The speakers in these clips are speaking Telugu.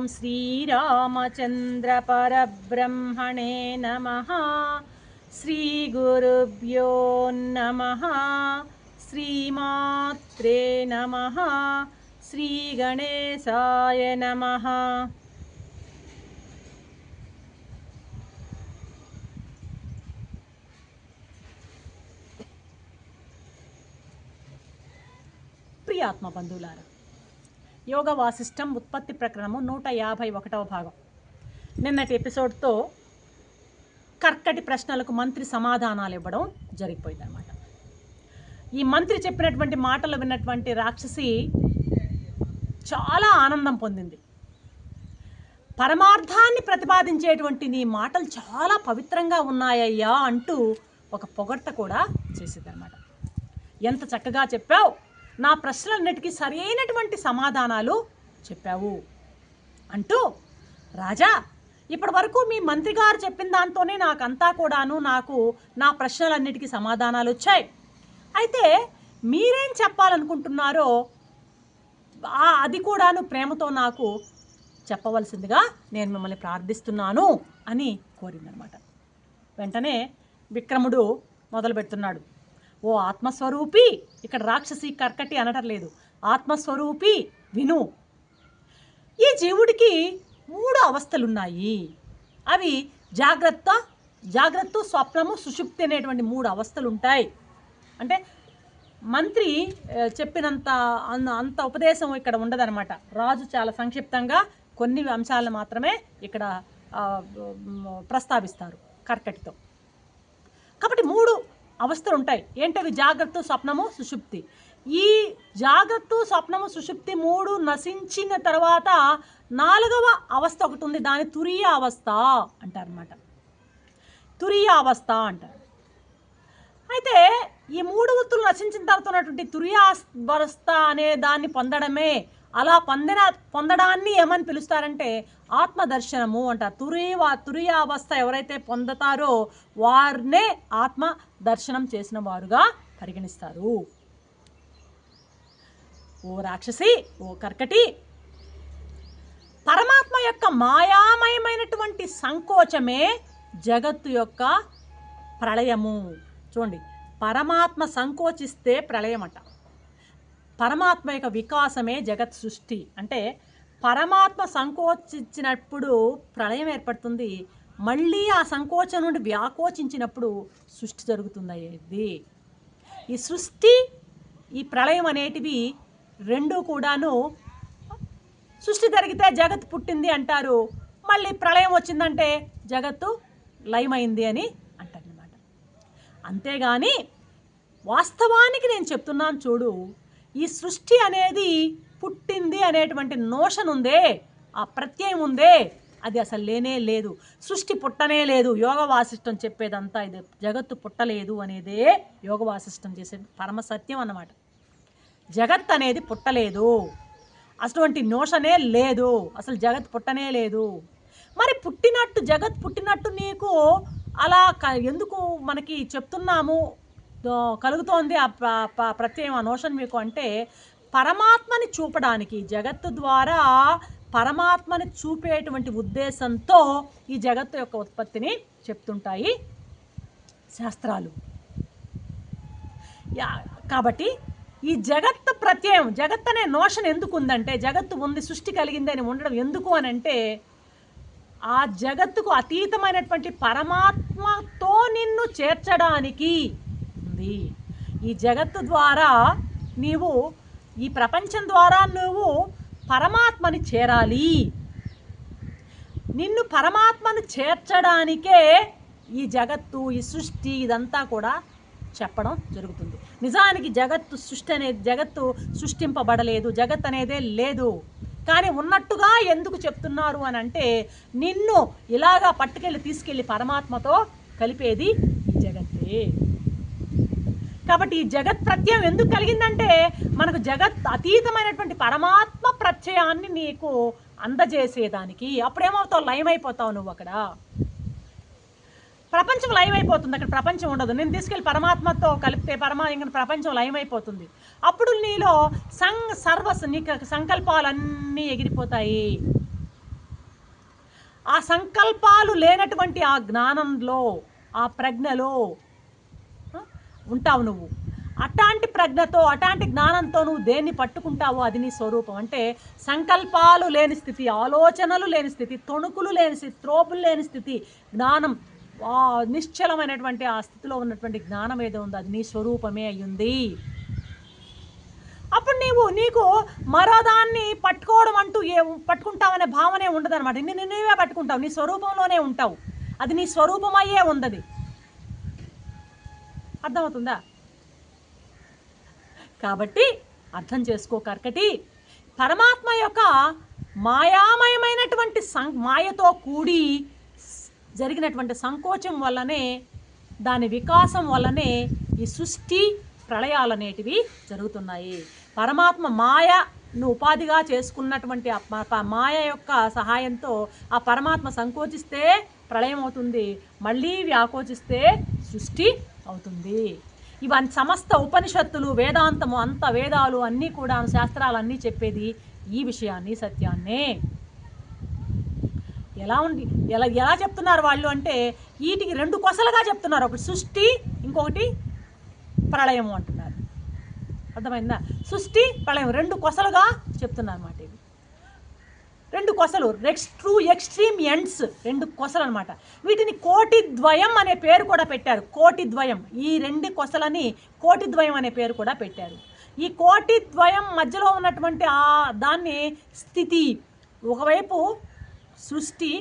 ॐ श्रीरामचन्द्रपरब्रह्मणे नमः श्रीगुरुभ्यो नमः श्रीमात्रे नमः श्रीगणेशाय नमः ప్రియాత్మ బంధువులారా యోగ వాసిష్టం ఉత్పత్తి ప్రకరణము నూట యాభై ఒకటవ భాగం. నిన్నటి ఎపిసోడ్తో కర్కటి ప్రశ్నలకు మంత్రి సమాధానాలు ఇవ్వడం జరిగిపోయింది అనమాట ఈ మంత్రి చెప్పినటువంటి మాటలు విన్నటువంటి రాక్షసి చాలా ఆనందం పొందింది. పరమార్థాన్ని ప్రతిపాదించేటువంటి నీ మాటలు చాలా పవిత్రంగా ఉన్నాయ్యా అంటూ ఒక పొగడ్త కూడా చేసిందనమాట ఎంత చక్కగా చెప్పావు! నా ప్రశ్నలన్నిటికీ సరైనటువంటి సమాధానాలు చెప్పావు అంటూ రాజా ఇప్పటి వరకు మీ మంత్రి గారు చెప్పిన దాంతోనే నాకంతా కూడాను నాకు నా ప్రశ్నలన్నిటికీ సమాధానాలు వచ్చాయి. అయితే మీరేం చెప్పాలనుకుంటున్నారో అది కూడాను ప్రేమతో నాకు చెప్పవలసిందిగా నేను మిమ్మల్ని ప్రార్థిస్తున్నాను అని కోరిందనమాట. వెంటనే విక్రముడు మొదలు పెడుతున్నాడు ఓ ఆత్మస్వరూపి. ఇక్కడ రాక్షసి కర్కటి అనటం లేదు. ఆత్మస్వరూపి విను. ఈ జీవుడికి మూడు అవస్థలున్నాయి. అవి జాగ్రత్త జాగ్రత్త స్వప్నము సుషుప్తి అనేటువంటి మూడు అవస్థలు ఉంటాయి అంటే మంత్రి చెప్పినంత అన్న- అంత ఉపదేశం ఇక్కడ ఉండదన్నమాట. రాజు చాలా సంక్షిప్తంగా కొన్ని అంశాలను మాత్రమే ఇక్కడ ప్రస్తావిస్తారు కర్కటితో. కాబట్టి మూడు అవస్థలు ఉంటాయి ఏంటవి? జాగ్రత్త స్వప్నము సుషుప్తి. ఈ జాగ్రత్త స్వప్నము సుషుప్తి మూడు నశించిన తర్వాత నాలుగవ అవస్థ ఒకటి ఉంది. దాని తురియ అవస్థ అంటారనమాట తురియ అవస్థ అంటారు. అయితే ఈ మూడు వృత్తులు నశించిన తర్వాత ఉన్నటువంటి తురియావస్థ అనే దాన్ని పొందడమే అలా పొందిన పొందడాన్ని ఏమని పిలుస్తారంటే ఆత్మదర్శనము అంటారు. తురియా తురియావస్థ ఎవరైతే పొందుతారో వారినే ఆత్మ దర్శనం చేసిన వారుగా పరిగణిస్తారు. ఓ రాక్షసి ఓ కర్కటి పరమాత్మ యొక్క మాయామయమైనటువంటి సంకోచమే జగత్తు యొక్క ప్రళయము. చూడండి పరమాత్మ సంకోచిస్తే ప్రళయం పరమాత్మ యొక్క వికాసమే జగత్ సృష్టి. అంటే పరమాత్మ సంకోచించినప్పుడు ప్రళయం ఏర్పడుతుంది మళ్ళీ ఆ సంకోచం నుండి వ్యాకోచించినప్పుడు సృష్టి జరుగుతుంది ఈ సృష్టి ఈ ప్రళయం అనేటివి రెండు కూడాను సృష్టి జరిగితే జగత్ పుట్టింది అంటారు మళ్ళీ ప్రళయం వచ్చిందంటే జగత్తు లయమైంది అని అంతేగాని వాస్తవానికి నేను చెప్తున్నాను చూడు ఈ సృష్టి అనేది పుట్టింది అనేటువంటి నోషన్ ఉందే ఆ ప్రత్యయం ఉందే అది అసలు లేనే లేదు. సృష్టి పుట్టనే లేదు యోగ వాసిష్టం చెప్పేదంతా ఇది జగత్తు పుట్టలేదు అనేదే యోగ వాసిష్టం చేసే పరమ సత్యం అన్నమాట. జగత్ అనేది పుట్టలేదు అటువంటి నోషనే లేదు అసలు జగత్ పుట్టనే లేదు. మరి పుట్టినట్టు జగత్ పుట్టినట్టు నీకు అలా క- ఎందుకు మనకి చెప్తున్నాము? కలుగుతోంది ఆ ప- ప్రత్యయం ఆ నోషన్ మీకు అంటే పరమాత్మని చూపడానికి జగత్తు ద్వారా పరమాత్మని చూపేటువంటి ఉద్దేశంతో ఈ జగత్తు యొక్క ఉత్పత్తిని చెప్తుంటాయి శాస్త్రాలు. యా కాబట్టి ఈ జగత్ ప్రత్యయం జగత్ అనే నోషన్ ఎందుకు ఉందంటే జగత్తు ఉంది సృష్టి కలిగింది అని ఉండడం ఎందుకు అని అంటే ఆ జగత్తుకు అతీతమైనటువంటి పరమాత్మతో నిన్ను చేర్చడానికి ఉంది. ఈ జగత్తు ద్వారా నీవు ఈ ప్రపంచం ద్వారా నువ్వు పరమాత్మని చేరాలి. నిన్ను పరమాత్మను చేర్చడానికే ఈ జగత్తు ఈ సృష్టి ఇదంతా కూడా చెప్పడం జరుగుతుంది. నిజానికి జగత్తు సృష్టి అనేది జగత్తు సృష్టింపబడలేదు జగత్ అనేదే లేదు. కానీ ఉన్నట్టుగా ఎందుకు చెప్తున్నారు అని అంటే నిన్ను ఇలాగా పట్టుకెళ్ళి తీసుకెళ్ళి పరమాత్మతో కలిపేది ఈ జగత్తే. కాబట్టి ఈ జగత్ ప్రత్యయం ఎందుకు కలిగిందంటే మనకు జగత్ అతీతమైనటువంటి పరమాత్మ ప్రత్యయాన్ని నీకు అందజేసేదానికి. అప్పుడేమవుతావు? లయమైపోతావు అయిపోతావు నువ్వు అక్కడ. ప్రపంచం లయం అయిపోతుంది. అక్కడ ప్రపంచం ఉండదు. నేను తీసుకెళ్ళి పరమాత్మతో కలిపితే పరమా ఇంకా ప్రపంచం లయం అయిపోతుంది. అప్పుడు నీలో సం సర్వస్ నీ సంకల్పాలన్నీ ఎగిరిపోతాయి. ఆ సంకల్పాలు లేనటువంటి ఆ జ్ఞానంలో ఆ ప్రజ్ఞలో ఉంటావు నువ్వు. అట్లాంటి ప్రజ్ఞతో అట్లాంటి జ్ఞానంతో నువ్వు దేన్ని పట్టుకుంటావో అది నీ స్వరూపం. అంటే సంకల్పాలు లేని స్థితి ఆలోచనలు లేని స్థితి తొణుకులు లేని స్థితి త్రోపులు లేని స్థితి జ్ఞానం నిశ్చలమైనటువంటి ఆ స్థితిలో ఉన్నటువంటి జ్ఞానం ఏదో ఉందో అది నీ స్వరూపమే అయ్యింది. అప్పుడు నీవు నీకు మరోదాన్ని పట్టుకోవడం అంటూ ఏ పట్టుకుంటావనే భావనే ఉండదన్నమాట. నిన్ను నువ్వే పట్టుకుంటావు నీ స్వరూపంలోనే ఉంటావు. అది నీ స్వరూపమయ్యే ఉందది. అర్థమవుతుందా? కాబట్టి అర్థం చేసుకో కర్కటి. పరమాత్మ యొక్క మాయామయమైనటువంటి సం మాయతో కూడి జరిగినటువంటి సంకోచం వల్లనే దాని వికాసం వల్లనే ఈ సృష్టి ప్రళయాలు అనేటివి జరుగుతున్నాయి. పరమాత్మ మాయను ఉపాధిగా చేసుకున్నటువంటి మాయ యొక్క సహాయంతో ఆ పరమాత్మ సంకోచిస్తే ప్రళయం అవుతుంది. మళ్ళీ వ్యాకోచిస్తే సృష్టి అవుతుంది. ఇవన్నీ సమస్త ఉపనిషత్తులు వేదాంతము అంత వేదాలు అన్నీ కూడా శాస్త్రాలన్నీ చెప్పేది ఈ విషయాన్ని సత్యాన్నే. ఎలా ఉంది ఎలా ఎలా చెప్తున్నారు వాళ్ళు అంటే వీటికి రెండు కొసలుగా చెప్తున్నారు. ఒకటి సృష్టి ఇంకొకటి ప్రళయము అంటున్నారు. అర్థమైందా? సృష్టి ప్రళయం రెండు కొసలుగా చెప్తున్నారు అన్నమాట ఇవి. రెండు కొసలు రెక్స్ ట్రూ ఎక్స్ట్రీమ్ ఎండ్స్ రెండు కొసలు అనమాట వీటిని కోటి ద్వయం అనే పేరు కూడా పెట్టారు. కోటి ద్వయం ఈ రెండు కొసలని కోటి ద్వయం అనే పేరు కూడా పెట్టారు. ఈ కోటి ద్వయం మధ్యలో ఉన్నటువంటి ఆ దాన్ని స్థితి. ఒకవైపు సృష్టి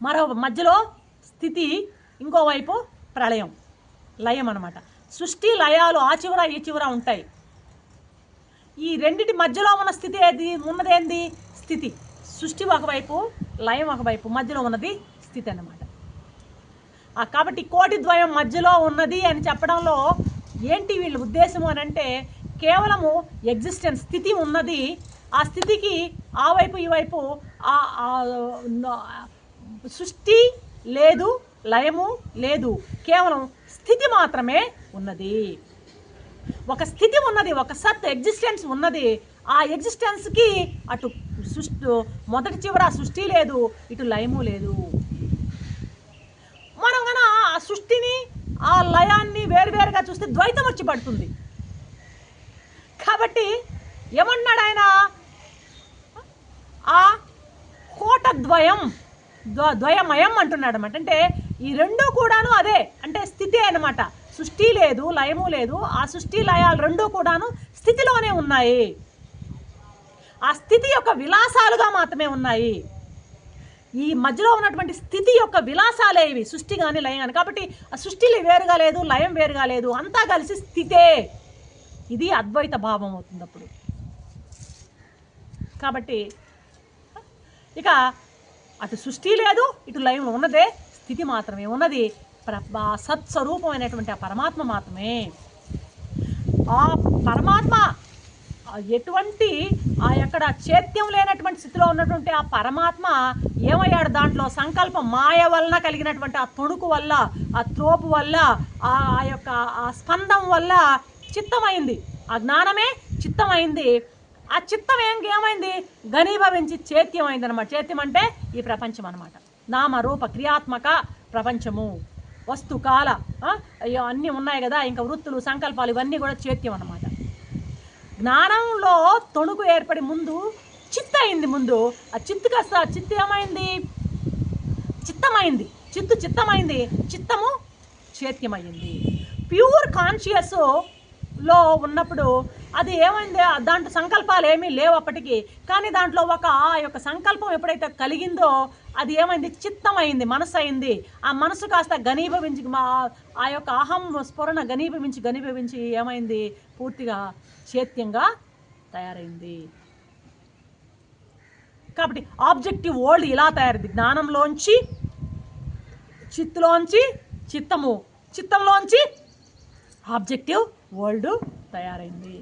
మరో మధ్యలో స్థితి ఇంకోవైపు ప్రళయం లయం అనమాట సృష్టి లయాలు ఆ చివర ఈ చివర ఉంటాయి. ఈ రెండిటి మధ్యలో ఉన్న స్థితి ఏది? ఉన్నదేంది స్థితి. సృష్టి ఒకవైపు లయం ఒకవైపు మధ్యలో ఉన్నది స్థితి అన్నమాట. కాబట్టి కోటి ద్వయం మధ్యలో ఉన్నది అని చెప్పడంలో ఏంటి వీళ్ళ ఉద్దేశం అని అంటే కేవలము ఎగ్జిస్టెన్స్ స్థితి ఉన్నది ఆ స్థితికి ఆ వైపు ఈ వైపు ఆ సృష్టి లేదు లయము లేదు. కేవలం స్థితి మాత్రమే ఉన్నది. ఒక స్థితి ఉన్నది ఒక సత్ ఎగ్జిస్టెన్స్ ఉన్నది. ఆ ఎగ్జిస్టెన్స్కి అటు సృష్టి మొదటి చివర సృష్టి లేదు ఇటు లయము లేదు. మనం కన ఆ సృష్టిని ఆ లయాన్ని వేరువేరుగా చూస్తే ద్వైతం వచ్చి పడుతుంది. కాబట్టి ఏమన్నాడు ఆయన? ఆ కోటద్వయం ద్వ ద్వయమయం అంటున్నాడు అనమాట అంటే ఈ రెండు కూడాను అదే. అంటే స్థితి అనమాట సృష్టి లేదు లయము లేదు. ఆ సృష్టి లయాలు రెండు కూడాను స్థితిలోనే ఉన్నాయి. ఆ స్థితి యొక్క విలాసాలుగా మాత్రమే ఉన్నాయి. ఈ మధ్యలో ఉన్నటువంటి స్థితి యొక్క విలాసాలే ఇవి. సృష్టి కానీ లయం కానీ కాబట్టి ఆ సృష్టిలు వేరుగా లేదు లయం వేరుగా లేదు. అంతా కలిసి స్థితే. ఇది అద్వైత భావం అవుతుంది అప్పుడు. కాబట్టి ఇక అటు సృష్టి లేదు ఇటు లయం ఉన్నదే స్థితి మాత్రమే ఉన్నది. ప్ర సత్స్వరూపమైనటువంటి ఆ పరమాత్మ మాత్రమే. ఆ పరమాత్మ ఎటువంటి ఆ యొక్క చైత్యం లేనటువంటి స్థితిలో ఉన్నటువంటి ఆ పరమాత్మ ఏమయ్యాడు దాంట్లో? సంకల్పం మాయ వలన కలిగినటువంటి ఆ తొణుకు వల్ల ఆ త్రోపు వల్ల ఆ ఆ యొక్క ఆ స్పందం వల్ల చిత్తమైంది. ఆ జ్ఞానమే చిత్తమైంది. ఆ చిత్తం ఏం ఏమైంది? ఘనీభవించి చేత్యం అయింది అనమాట అంటే ఈ ప్రపంచం అనమాట నామరూప క్రియాత్మక ప్రపంచము. వస్తు కాల అయ్యో అన్నీ ఉన్నాయి కదా. ఇంకా వృత్తులు సంకల్పాలు ఇవన్నీ కూడా చేత్యం అన్నమాట. జ్ఞానంలో తొణుకు ఏర్పడి ముందు చిత్త అయింది ముందు. ఆ చిత్తు కాస్త చిత్త ఏమైంది? చిత్తమైంది. చిత్తు చిత్తమైంది. చిత్తము చేత్యమైంది ప్యూర్ కాన్షియస్లో ఉన్నప్పుడు అది ఏమైంది? దాంట్లో సంకల్పాలు ఏమీ లేవు అప్పటికి. కానీ దాంట్లో ఒక ఆ యొక్క సంకల్పం ఎప్పుడైతే కలిగిందో అది ఏమైంది? చిత్తమైంది మనసు అయింది ఆ మనసు కాస్త గనీభవించి మా ఆ యొక్క అహం స్ఫురణ ఘనీభవించి ఘనీభవించి ఏమైంది? పూర్తిగా చైత్యంగా తయారైంది. కాబట్టి ఆబ్జెక్టివ్ వరల్డ్ ఇలా తయారైంది. జ్ఞానంలోంచి చిత్తులోంచి చిత్తము. చిత్తంలోంచి ఆబ్జెక్టివ్ వరల్డ్ తయారైంది.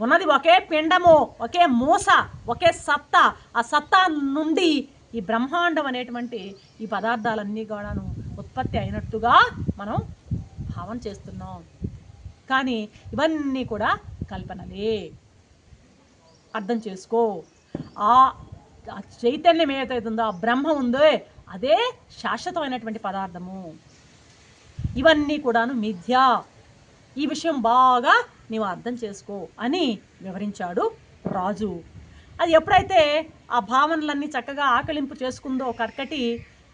ఉన్నది ఒకే పిండము ఒకే మూస ఒకే సత్తా. ఆ సత్తా నుండి ఈ బ్రహ్మాండం అనేటువంటి ఈ పదార్థాలన్నీ కూడాను ఉత్పత్తి అయినట్టుగా మనం భావన చేస్తున్నాం. కానీ ఇవన్నీ కూడా కల్పనలే. అర్థం చేసుకో. ఆ చైతన్యం ఏదైతుందో ఆ బ్రహ్మ ఉందో అదే శాశ్వతమైనటువంటి పదార్థము. ఇవన్నీ కూడాను మిథ్య. ఈ విషయం బాగా నీవు అర్థం చేసుకో అని వివరించాడు రాజు. అది ఎప్పుడైతే ఆ భావనలన్నీ చక్కగా ఆకలింపు చేసుకుందో కర్కటి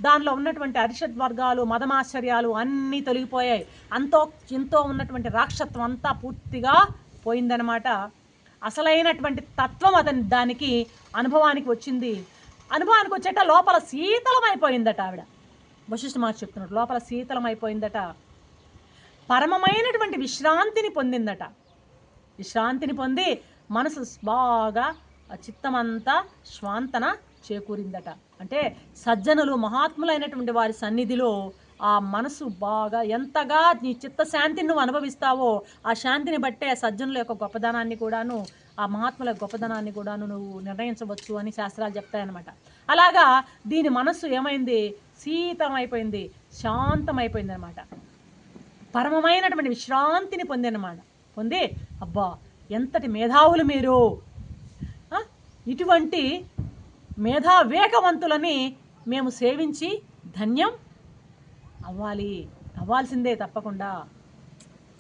దానిలో ఉన్నటువంటి అరిషద్ వర్గాలు మదమాశ్చర్యాలు అన్నీ తొలగిపోయాయి. అంతో ఎంతో ఉన్నటువంటి రాక్షత్వం అంతా పూర్తిగా పోయిందనమాట అసలైనటువంటి తత్వం అతని దానికి అనుభవానికి వచ్చింది. అనుభవానికి వచ్చేట లోపల శీతలమైపోయిందట ఆవిడ. వశిష్ఠ మహర్షి చెప్తున్నాడు లోపల శీతలమైపోయిందట. పరమమైనటువంటి విశ్రాంతిని పొందిందట. విశ్రాంతిని పొంది మనసు బాగా చిత్తమంతా శ్వాంతన చేకూరిందట. అంటే సజ్జనులు మహాత్ములైనటువంటి వారి సన్నిధిలో ఆ మనసు బాగా ఎంతగా నీ చిత్తశాంతిని నువ్వు అనుభవిస్తావో ఆ శాంతిని బట్టే సజ్జనుల యొక్క గొప్పదనాన్ని కూడాను ఆ మహాత్ముల గొప్పదనాన్ని కూడాను నువ్వు నిర్ణయించవచ్చు అని శాస్త్రాలు చెప్తాయన్నమాట. అలాగా దీని మనస్సు ఏమైంది? శీతమైపోయింది శాంతమైపోయింది అనమాట పరమమైనటువంటి విశ్రాంతిని పొందనమాట. పొంది అబ్బా ఎంతటి మేధావులు మీరు. ఇటువంటి మేధావేగవంతులని మేము సేవించి ధన్యం అవ్వాలి. అవ్వాల్సిందే తప్పకుండా.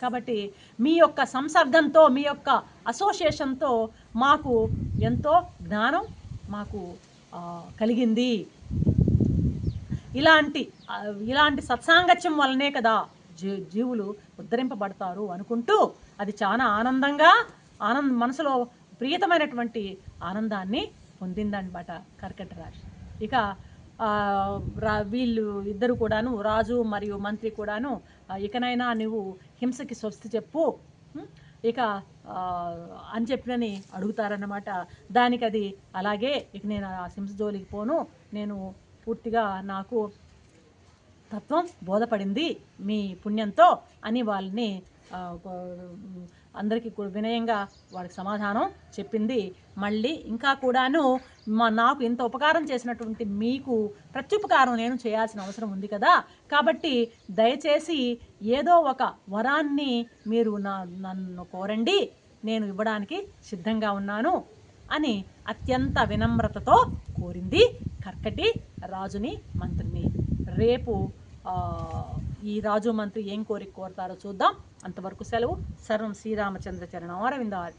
కాబట్టి మీ యొక్క సంసర్గంతో మీ యొక్క అసోసియేషన్తో మాకు ఎంతో జ్ఞానం మాకు కలిగింది. ఇలాంటి ఇలాంటి సత్సాంగత్యం వల్లనే కదా జీ జీవులు ఉద్ధరింపబడతారు అనుకుంటూ అది చాలా ఆనందంగా ఆనంద మనసులో ప్రియతమైనటువంటి ఆనందాన్ని పొందిందనమాట కర్కటరాజు ఇక రా వీళ్ళు ఇద్దరు కూడాను రాజు మరియు మంత్రి కూడాను ఇకనైనా నువ్వు హింసకి స్వస్తి చెప్పు ఇక అని చెప్పినని అడుగుతారన్నమాట. దానికి అది అలాగే ఇక నేను ఆ హింస జోలికి పోను నేను పూర్తిగా నాకు తత్వం బోధపడింది మీ పుణ్యంతో అని వాళ్ళని అందరికీ వినయంగా వాడికి సమాధానం చెప్పింది. మళ్ళీ ఇంకా కూడాను మా నాకు ఇంత ఉపకారం చేసినటువంటి మీకు ప్రత్యుపకారం నేను చేయాల్సిన అవసరం ఉంది కదా. కాబట్టి దయచేసి ఏదో ఒక వరాన్ని మీరు నా నన్ను కోరండి నేను ఇవ్వడానికి సిద్ధంగా ఉన్నాను అని అత్యంత వినమ్రతతో కోరింది కర్కటి రాజుని మంత్రిని. రేపు ఈ రాజు మంత్రి ఏం కోరిక కోరతారో చూద్దాం. అంతవరకు సెలవు. సర్వం శ్రీరామచంద్ర చరణం. అరవింద